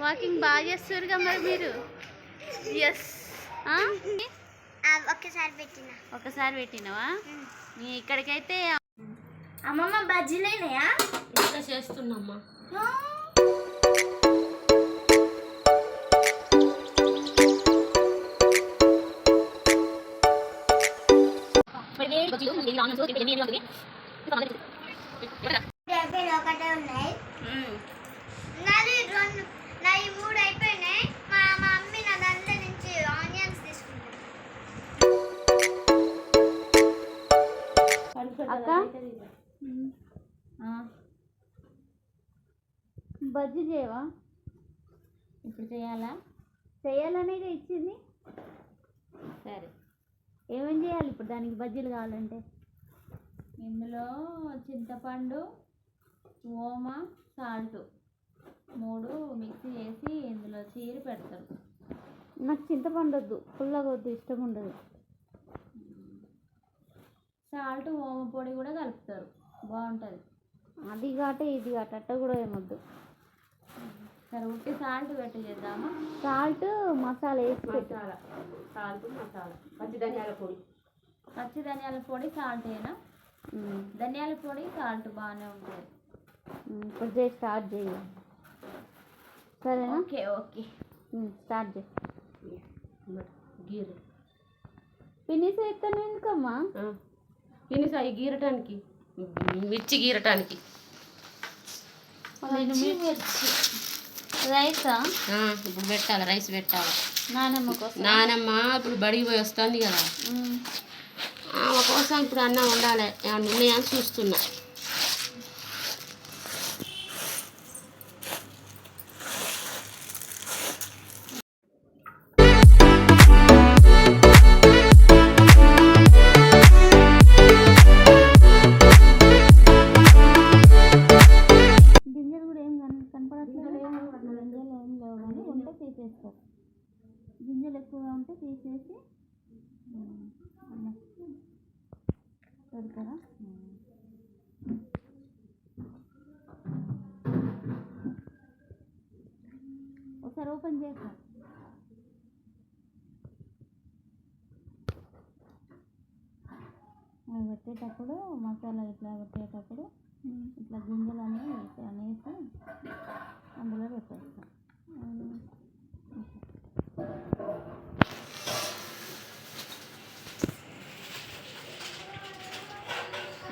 Walking బాగా చేస్తారుగా మరి మీరు? ఎస్ ఒక్కసారి పెట్టిన. ఒకసారి పెట్టినవా? నీ ఇక్కడికైతే అమ్మమ్మ బజ్జీలేనాయా? ఇంకా చేస్తున్నామ్మా? ఒకటే ఉన్నాయి. నాది రెండు. నాది మూడు అయిపోయినాయి. మా మా మమ్మీ నా దాంట్లో నుంచి ఆనియన్స్ తీసుకుంటాను అక్క? బజ్జీ చేయవా? ఇప్పుడు చేయాలా? చేయాలనేది ఇచ్చింది. సరే. ఏమేం చేయాలి ఇప్పుడు దానికి బజ్జీలు కావాలంటే? ఇందులో చింతపండు ఓమ సాల్ట్. మూడు మిక్సీ చేసి ఇందులో చీరి పెడతారు. నాకు చింతపండు వద్దు పుల్లగా వద్దు ఇష్టం ఉండదు. సాల్ట్ ఓమ పొడి కూడా కలుపుతారు. బాగుంటుంది. అది కాట ఇది కాట అట్ట కూడా ఏమొద్దు సరే ఉట్టి సాల్ట్ పెట్టి చేద్దామా? సాల్ట్ మసాలా వేసి పెట్టు. మసాలా. సాల్ట్ మసాలా. పచ్చి ధనియాల పొడి. పచ్చి ధనియాల పొడి సాల్ట్ అయినా ఉమ్. ధనియాల పొడి సాల్ట్ బాగానే ఉంటుంది. ఇప్పుడు చేయి స్టార్ట్ చేయి. సరేనా? Okay okay. స్టార్ట్ గీరు. ఫినిష్ అవుతాను ఎందుకమ్మా ఫినిష్ అయ్యి గీరటానికి. మిర్చి గీరటానికి. రైసా? ఇప్పుడు పెట్టాలి రైస్ పెట్టాలి. నానమ్మ కోసం? నానమ్మ ఇప్పుడు బడికి పోయి వస్తుంది కదా. ఆమె కోసం ఇప్పుడు అన్నం వండాలి ఏమన్నా ఉన్నాయా అని చూస్తున్నా. గింజలు ఎక్కువగా ఉంటే తీసేసి పెడతారా ఒకసారి ఓపెన్ చేస్తా. అవి పెట్టేటప్పుడు మసాలా ఇట్లా పెట్టేటప్పుడు ఇట్లా గింజలన్నీ వేసి అనేసి అందులో పెట్టేస్తాం.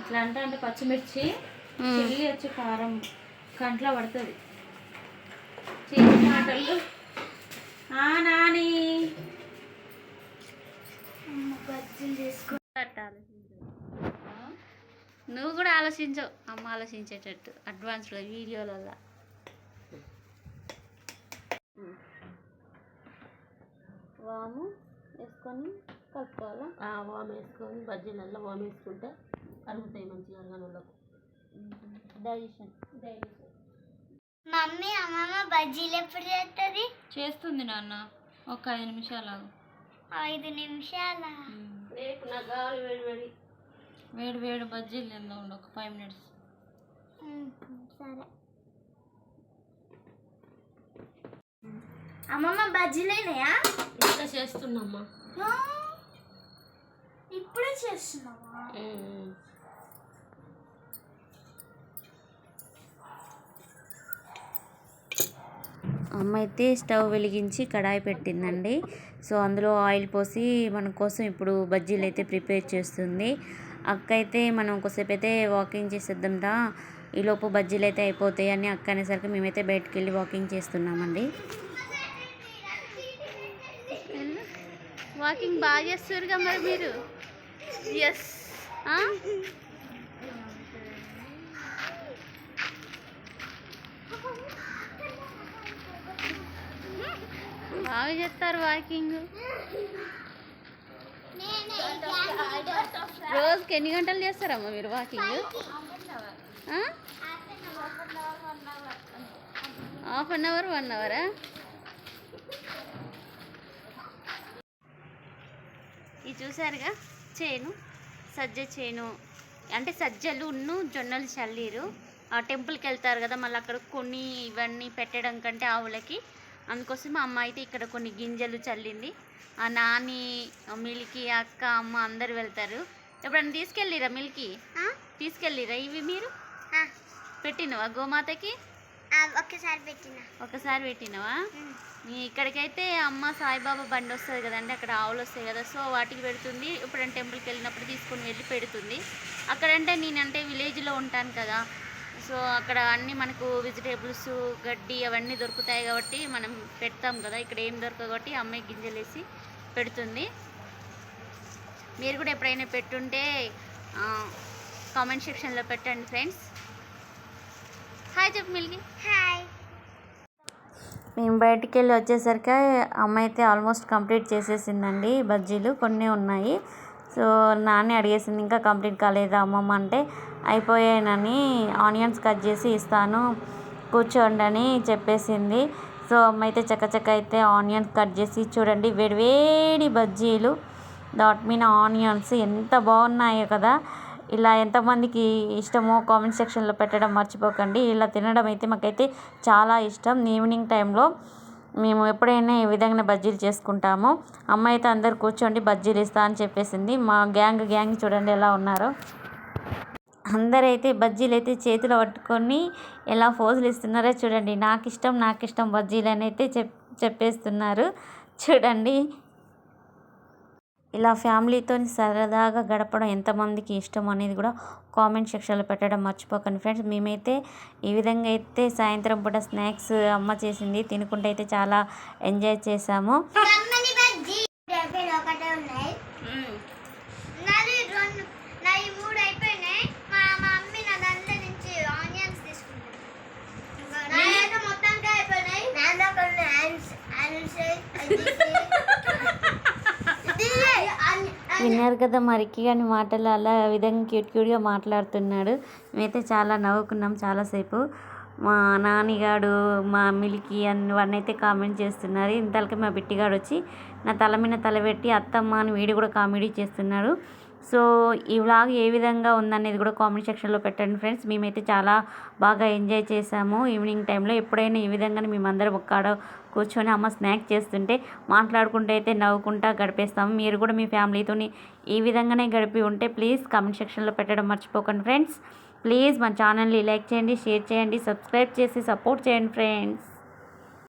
ఇట్లా అంటే అంటే పచ్చిమిర్చి చిల్లి వచ్చి కారం కంట్లో పడుతుంది. చిన్న మాటలు. ఆ నాని. నువ్వు కూడా ఆలోచించవు అమ్మ ఆలోచించేటట్టు అడ్వాన్స్లో వీడియోలలో వాము వేసుకొని కలుపుకోవాలా? వామ్ వేసుకొని బజ్జీలలో వామ్ వేసుకుంటే కరుగుతాయి మంచిగా అరగనులకు డైజెషన్. మమ్మీ అమ్మమ్మ బజ్జీలు ఎప్పుడు చేస్తుంది చేస్తుంది నాన్న. ఒక ఐదు నిమిషాలు ఐదు నిమిషాల? రేపు నాకు కావాలి వేడి వేడి. వేడి వేడి బజ్జీలు తిందాం ఒక ఫైవ్ మినిట్స్. సరే. అమ్మమ్మ బజ్జీలేనాయా? ఇంకా చేస్తున్నామ్మా. ఇప్పుడే చేస్తున్నావా? అమ్మ అయితే స్టవ్ వెలిగించి కడాయి పెట్టిందండి. సో అందులో ఆయిల్ పోసి మన కోసం ఇప్పుడు బజ్జీలు అయితే ప్రిపేర్ చేస్తుంది. అక్క అయితే మనం కొద్దిసేపు అయితే వాకింగ్ చేసేద్దాం దా ఈలోపు బజ్జీలు అయితే అయిపోతాయి అని అక్క అనేసరికి మేమైతే బయటకు వెళ్ళి వాకింగ్ చేస్తున్నామండి. వాకింగ్ బాగా చేస్తారుగా మరి మీరు? ఎస్ బాగా చేస్తారు వాకింగ్. రోజుకి ఎన్ని గంటలు చేస్తారమ్మా మీరు walking? Half an hour one అవరా ఇది చూసారుగా? చేను. సజ్జ చేను. అంటే సజ్జలు ఉన్ను జొన్నలు చల్లీరు. ఆ టెంపుల్కి వెళ్తారు కదా మళ్ళీ అక్కడ కొన్ని ఇవన్నీ పెట్టడం కంటే ఆవులకి. అందుకోసం మా అమ్మ అయితే ఇక్కడ కొన్ని గింజలు చల్లింది. ఆ నాని మిల్కి అక్క అమ్మ అందరు వెళ్తారు. ఎప్పుడన్నా తీసుకెళ్ళిరా మిల్కి? తీసుకెళ్ళిరా. ఇవి మీరు? పెట్టినవా గోమాతకి? ఆ, ఒక్కసారి పెట్టిన. ఒకసారి పెట్టినవా? ఇక్కడికైతే అమ్మ సాయిబాబా బండి వస్తుంది కదండి అక్కడ ఆవులు వస్తాయి కదా సో వాటికి పెడుతుంది. ఎప్పుడైనా టెంపుల్కి వెళ్ళినప్పుడు తీసుకొని వెళ్ళి పెడుతుంది. అక్కడంటే నేనంటే విలేజ్లో ఉంటాను కదా సో అక్కడ అన్నీ మనకు వెజిటేబుల్స్ గడ్డి అవన్నీ దొరుకుతాయి కాబట్టి మనం పెడతాం కదా ఇక్కడ ఏం దొరకదు కాబట్టి అమ్మాయి గింజలు వేసి పెడుతుంది. మీరు కూడా ఎప్పుడైనా పెట్టుంటే కామెంట్ సెక్షన్లో పెట్టండి ఫ్రెండ్స్. హాయ్ చెప్పు మిల్కి. హాయ్. మేము బయటికి వెళ్ళి వచ్చేసరికి అమ్మ అయితే ఆల్మోస్ట్ కంప్లీట్ చేసేసిందండి బజ్జీలు. కొన్ని ఉన్నాయి. సో నాన్నే అడిగేసింది ఇంకా కంప్లీట్ కాలేదా అమ్మమ్మ? అంటే అయిపోయానని ఆనియన్స్ కట్ చేసి ఇస్తాను కూర్చోండి అని చెప్పేసింది. సో అమ్మ అయితే చక్కచక్క అయితే ఆనియన్స్ కట్ చేసి చూడండి వేడివేడి బజ్జీలు డాట్ మీన్ ఆనియన్స్ ఎంత బాగున్నాయో కదా ఇలా ఎంతమందికి ఇష్టమో కామెంట్ సెక్షన్లో పెట్టడం మర్చిపోకండి. ఇలా తినడం అయితే మాకైతే చాలా ఇష్టం. ఈవినింగ్ టైంలో మేము ఎప్పుడైనా ఈ విధంగా బజ్జీలు చేసుకుంటాము. అమ్మ అయితే అందరు కూర్చోండి బజ్జీలు ఇస్తా అని చెప్పేసింది. మా గ్యాంగ్ గ్యాంగ్ చూడండి ఎలా ఉన్నారో. అందరైతే బజ్జీలు అయితే చేతిలో పట్టుకొని ఎలా ఫోజులు ఇస్తున్నారో చూడండి. నాకు ఇష్టం నాకు ఇష్టం బజ్జీలు అని అయితే చెప్ చెప్పేస్తున్నారు. చూడండి. ఇలా ఫ్యామిలీతో సరదాగా గడపడం ఎంతమందికి ఇష్టం అనేది కూడా కామెంట్ సెక్షన్లో పెట్టడం మర్చిపోకండి ఫ్రెండ్స్. మేమైతే ఈ విధంగా అయితే సాయంత్రం పూట స్నాక్స్ అమ్మ చేసింది. తినుకుంటూ అయితే చాలా ఎంజాయ్ చేసాము బజ్జీ డెబ్బై ఒకటే ఉన్నాయి నాది రెండు నాది మూడు అయిపోయినాయి మా మా మమ్మీ నా దాంట్లో నుంచి ఆనియన్స్ తీసుకుంటాను నాయన మొత్తానికి అయిపోయినాయి నాన్న కొన్ని ఆన్స్ ఆన్స్ విన్నారు కదా మరికి అని మాటలు అలా విధంగా క్యూట్ క్యూట్గా మాట్లాడుతున్నాడు. మేమైతే చాలా నవ్వుకున్నాం చాలాసేపు. మా నానిగాడు మా మిల్కి అని వాడినైతే కామెడీ కామెంట్ చేస్తున్నారు. ఇంతలకి మా బిట్టిగాడు వచ్చి నా తల మీద తల పెట్టి అత్తమ్మ అని వీడు కూడా కామెడీ చేస్తున్నాడు. సో ఈ వ్లాగ్ ఏ విధంగా ఉందనేది కూడా కామెంట్ సెక్షన్లో పెట్టండి ఫ్రెండ్స్. మేమైతే చాలా బాగా ఎంజాయ్ చేసాము ఈవినింగ్ టైంలో. ఎప్పుడైనా ఈ విధంగానే మేమందరం ఒక్కడ కూర్చొని అమ్మ స్నాక్ చేస్తుంటే మాట్లాడుకుంటూ అయితే నవ్వుకుంటా గడిపేస్తాము. మీరు కూడా మీ ఫ్యామిలీతోని ఈ విధంగానే గడిపి ఉంటే ప్లీజ్ కామెంట్ సెక్షన్లో పెట్టడం మర్చిపోకండి ఫ్రెండ్స్. ప్లీజ్ మా ఛానల్ని లైక్ చేయండి షేర్ చేయండి సబ్స్క్రైబ్ చేసి సపోర్ట్ చేయండి ఫ్రెండ్స్.